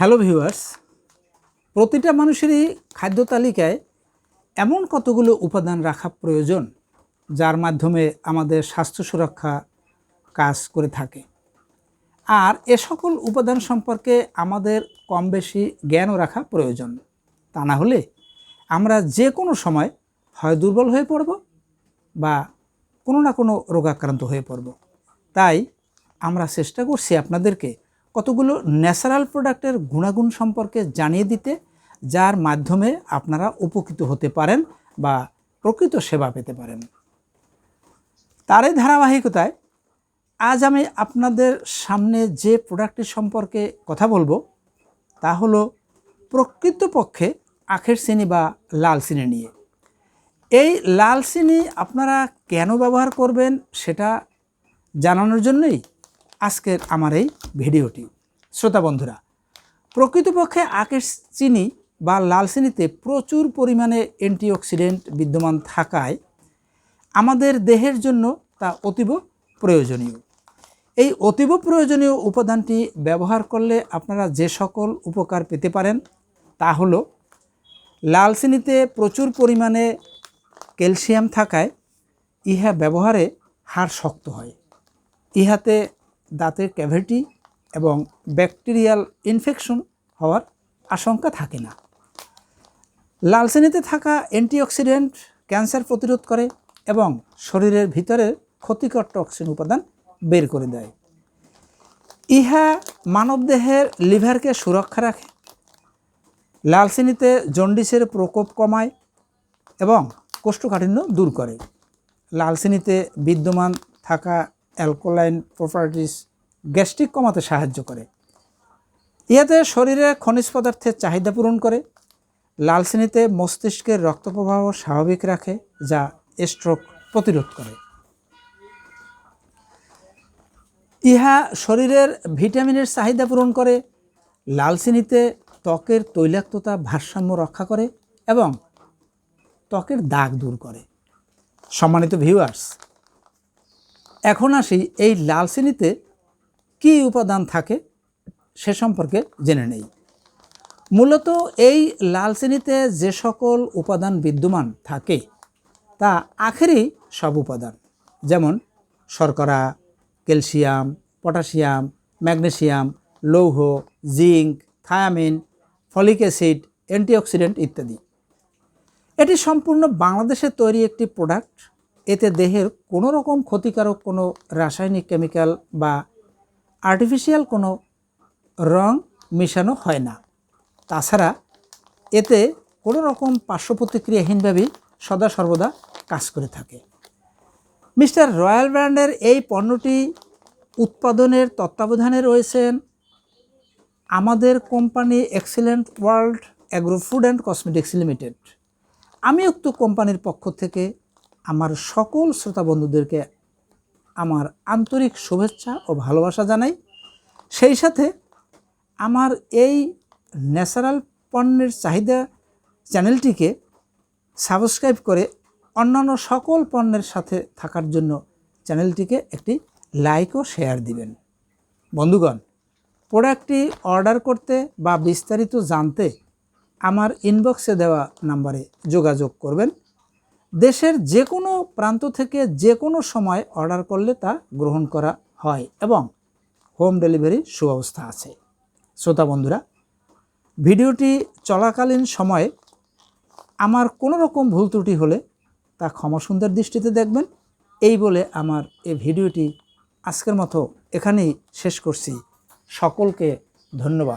Hello viewers, প্রতিটা মানুষেরই খাদ্য তালিকায় এমন কতগুলো উপাদান রাখা প্রয়োজন যার মাধ্যমে আমাদের স্বাস্থ্য সুরক্ষা কাজ করে থাকে। আর এ সকল উপাদান সম্পর্কে আমাদের কম বেশি জ্ঞানও রাখা প্রয়োজন। তা না হলে আমরা যে কোনো সময় হয় দুর্বল হয়ে পড়ব বা কোনো না কোনো রোগাক্রান্ত হয়ে পড়ব। তাই আমরা চেষ্টা করছি আপনাদেরকে কতগুলো ন্যাচারাল প্রোডাক্টের গুণাগুণ সম্পর্কে জানিয়ে দিতে, যার মাধ্যমে আপনারা উপকৃত হতে পারেন বা প্রকৃত সেবা পেতে পারেন। তারই ধারাবাহিকতায় আজ আমি আপনাদের সামনে যে প্রোডাক্টটি সম্পর্কে কথা বলব, তা হলো প্রকৃতপক্ষে আখের চিনি বা লাল চিনি নিয়ে। এই লাল চিনি আপনারা কেন ব্যবহার করবেন সেটা জানানোর জন্যই আজকের আমার এই ভিডিওটি। শ্রোতা বন্ধুরা, প্রকৃতপক্ষে আখের চিনি বা লাল চিনিতে প্রচুর পরিমাণে অ্যান্টিঅক্সিডেন্ট বিদ্যমান থাকায় আমাদের দেহের জন্য তা অতীব প্রয়োজনীয়। এই অতীব প্রয়োজনীয় উপাদানটি ব্যবহার করলে আপনারা যে সকল উপকার পেতে পারেন তা হলো, লাল চিনিতে প্রচুর পরিমাণে ক্যালসিয়াম থাকায় ইহা ব্যবহারে হাড় শক্ত হয়। ইহাতে দাঁতের ক্যাভিটি এবং ব্যাকটেরিয়াল ইনফেকশন হওয়ার আশঙ্কা থাকে না। লাল চিনিতে থাকা অ্যান্টিঅক্সিডেন্ট ক্যান্সার প্রতিরোধ করে এবং শরীরের ভিতরের ক্ষতিকর টক্সিন উপাদান বের করে দেয়। ইহা মানবদেহের লিভারকে সুরক্ষা রাখে লাল চিনিতে জন্ডিসের প্রকোপ কমায় এবং কোষ্ঠকাঠিন্য দূর করে। লাল চিনিতে বিদ্যমান থাকা অ্যালকোলাইন প্রপার্টিস গ্যাস্ট্রিক কমাতে সাহায্য করে। ইহাতে শরীরে খনিজ পদার্থের চাহিদা পূরণ করে, লাল চিনিতে মস্তিষ্কের রক্ত প্রবাহ স্বাভাবিক রাখে, যা স্ট্রোক প্রতিরোধ করে। ইহা শরীরের ভিটামিনের চাহিদা পূরণ করে, লাল চিনিতে ত্বকের তৈলাক্ততা ভারসাম্য রক্ষা করে এবং ত্বকের দাগ দূর করে। সম্মানিত ভিউয়ার্স এখন আসি এই লাল চিনিতে কী উপাদান থাকে সে সম্পর্কে জেনে নেই। মূলত এই লাল চিনিতে যে সকল উপাদান বিদ্যমান থাকে, তা আখেরই সব উপাদান। যেমন শর্করা, ক্যালসিয়াম, পটাশিয়াম, ম্যাগনেসিয়াম, লৌহ zinc thiamine, folic acid, antioxidant ইত্যাদি। এটি সম্পূর্ণ বাংলাদেশের তৈরি একটি প্রোডাক্ট। এতে দেহের কোনো রকম ক্ষতিকারক কোনো রাসায়নিক কেমিক্যাল বা আর্টিফিশিয়াল কোনো রং মেশানো হয় না। তাছাড়া এতে কোনো রকম পার্শ্ব প্রতিক্রিয়াহীনভাবেই সদা সর্বদা কাজ করে থাকে। মিস্টার রয়্যাল ব্র্যান্ডের এই পণ্যটি উৎপাদনের তত্ত্বাবধানে রয়েছেন আমাদের company excellent world agro food and cosmetics limited. আমি উক্ত কোম্পানির পক্ষ থেকে আমার সকল শ্রোতা বন্ধুদেরকে আমার আন্তরিক শুভেচ্ছা ও ভালোবাসা জানাই। সেই সাথে আমার এই ন্যাচারাল পণ্যের চাহিদা চ্যানেলটিকে সাবস্ক্রাইব করে অন্যান্য সকল পণ্যের সাথে থাকার জন্য চ্যানেলটিকে একটি লাইক ও শেয়ার দিবেন। বন্ধুগণ, প্রোডাক্টটি অর্ডার করতে বা বিস্তারিত জানতে আমার ইনবক্সে দেওয়া নাম্বারে যোগাযোগ করবেন। দেশের যে কোনো প্রান্ত থেকে যে কোনো সময় অর্ডার করলে তা গ্রহণ করা হয় এবং হোম ডেলিভারির সুব্যবস্থা আছে। শ্রোতা বন্ধুরা, ভিডিওটি চলাকালীন সময়ে আমার কোনো রকম ভুল ত্রুটি হলে তা ক্ষমা সুন্দর দৃষ্টিতে দেখবেন। এই বলে আমার এই ভিডিওটি আজকের মতো এখানেই শেষ করছি। সকলকে ধন্যবাদ।